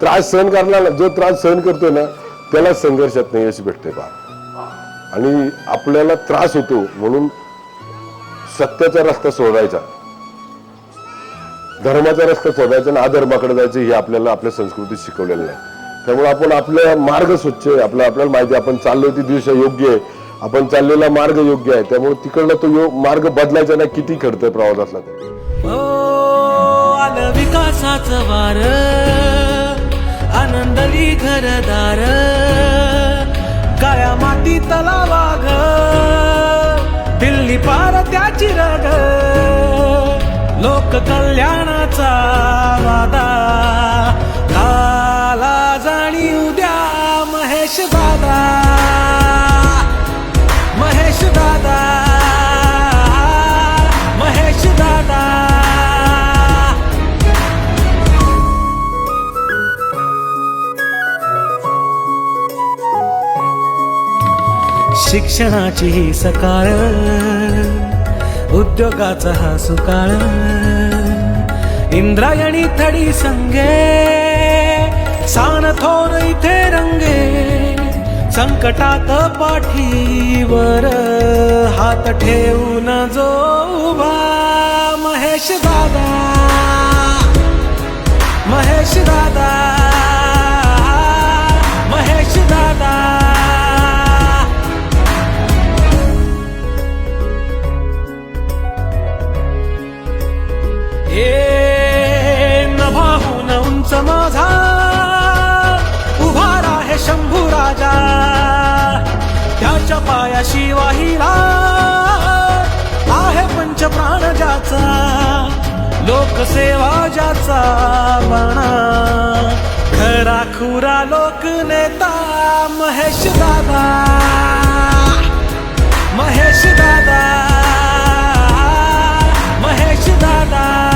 त्रास सहन करणार जो त्रास सहन करतोय ना त्याला संघर्षात नाही यश भेटते बा. आणि आपल्याला त्रास होतो म्हणून सत्याचा रस्ता सोडायचा. धर्माचा रस्ता सोडायचा आणि अधर्माकडे जायचं हे आपल्याला आपल्या संस्कृतीत शिकवलेलं नाही. त्यामुळे आपण आपला मार्ग स्वच्छ आहे. आपला आपल्याला माहिती आहे, आपण चाललो ती दिशा योग्य आहे. आपण चाललेला मार्ग योग्य आहे. त्यामुळे तिकडला तो यो- मार्ग बदलायचा नाही. किती खडतंय प्रवासातला हो, विकासाचं वार. घरी घरदार. काळ्या माती तलावाग दिल्ली पार त्याची रग. लोक कल्याणाचा वादा. काला जाणी उद्या महेश दादा शिक्षणाची ही सकाळ उद्योगाचा हा सुकाळ. इंद्रायणी थडी संगे सान थोर इथे रंगे संकटात पाठीवर हात ठेवून जो उभा. महेश दादा महेश दादा. तुमचं माझा उभा राहे शंभू राजा. त्याच्या पायाशी वाहिला. आहे पंच प्राण ज्याचा. लोकसेवा ज्याचा म्हणा खरा खुरा लोक नेता महेश दादा. महेश दादा. महेश दादा.